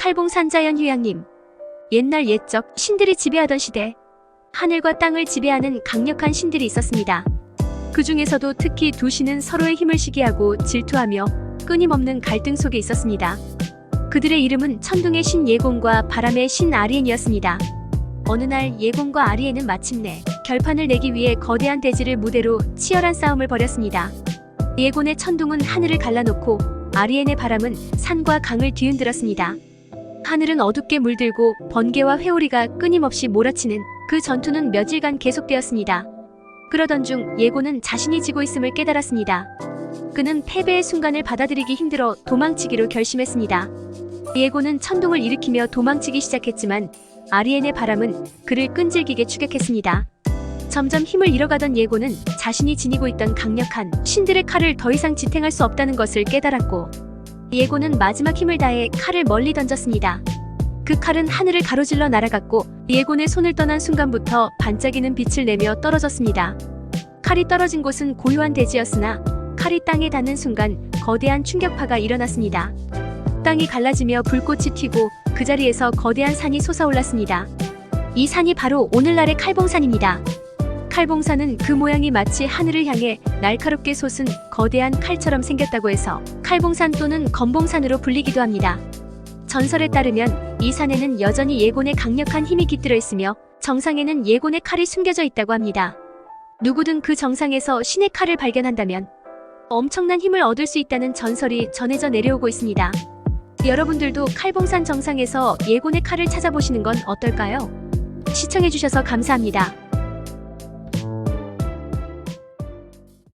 칼봉산자연 휴양림. 옛날 옛적 신들이 지배하던 시대, 하늘과 땅을 지배하는 강력한 신들이 있었습니다. 그 중에서도 특히 두 신은 서로의 힘을 시기하고 질투하며 끊임없는 갈등 속에 있었습니다. 그들의 이름은 천둥의 신 예공과 바람의 신 아리엔이었습니다. 어느 날 예공과 아리엔은 마침내 결판을 내기 위해 거대한 대지를 무대로 치열한 싸움을 벌였습니다. 예곤의 천둥은 하늘을 갈라놓고 아리엔의 바람은 산과 강을 뒤흔들었습니다. 하늘은 어둡게 물들고 번개와 회오리가 끊임없이 몰아치는 그 전투는 며칠간 계속되었습니다. 그러던 중 예고는 자신이 지고 있음을 깨달았습니다. 그는 패배의 순간을 받아들이기 힘들어 도망치기로 결심했습니다. 예고는 천둥을 일으키며 도망치기 시작했지만 아리엔의 바람은 그를 끈질기게 추격했습니다. 점점 힘을 잃어가던 예고는 자신이 지니고 있던 강력한 신들의 칼을 더 이상 지탱할 수 없다는 것을 깨달았고 예고는 마지막 힘을 다해 칼을 멀리 던졌습니다. 그 칼은 하늘을 가로질러 날아갔고 예곤의 손을 떠난 순간부터 반짝이는 빛을 내며 떨어졌습니다. 칼이 떨어진 곳은 고요한 대지였으나 칼이 땅에 닿는 순간 거대한 충격파가 일어났습니다. 땅이 갈라지며 불꽃이 튀고 그 자리에서 거대한 산이 솟아올랐습니다. 이 산이 바로 오늘날의 칼봉산입니다. 칼봉산은 그 모양이 마치 하늘을 향해 날카롭게 솟은 거대한 칼처럼 생겼다고 해서 칼봉산 또는 검봉산으로 불리기도 합니다. 전설에 따르면 이 산에는 여전히 예곤의 강력한 힘이 깃들어 있으며 정상에는 예곤의 칼이 숨겨져 있다고 합니다. 누구든 그 정상에서 신의 칼을 발견한다면 엄청난 힘을 얻을 수 있다는 전설이 전해져 내려오고 있습니다. 여러분들도 칼봉산 정상에서 예곤의 칼을 찾아보시는 건 어떨까요? 시청해주셔서 감사합니다.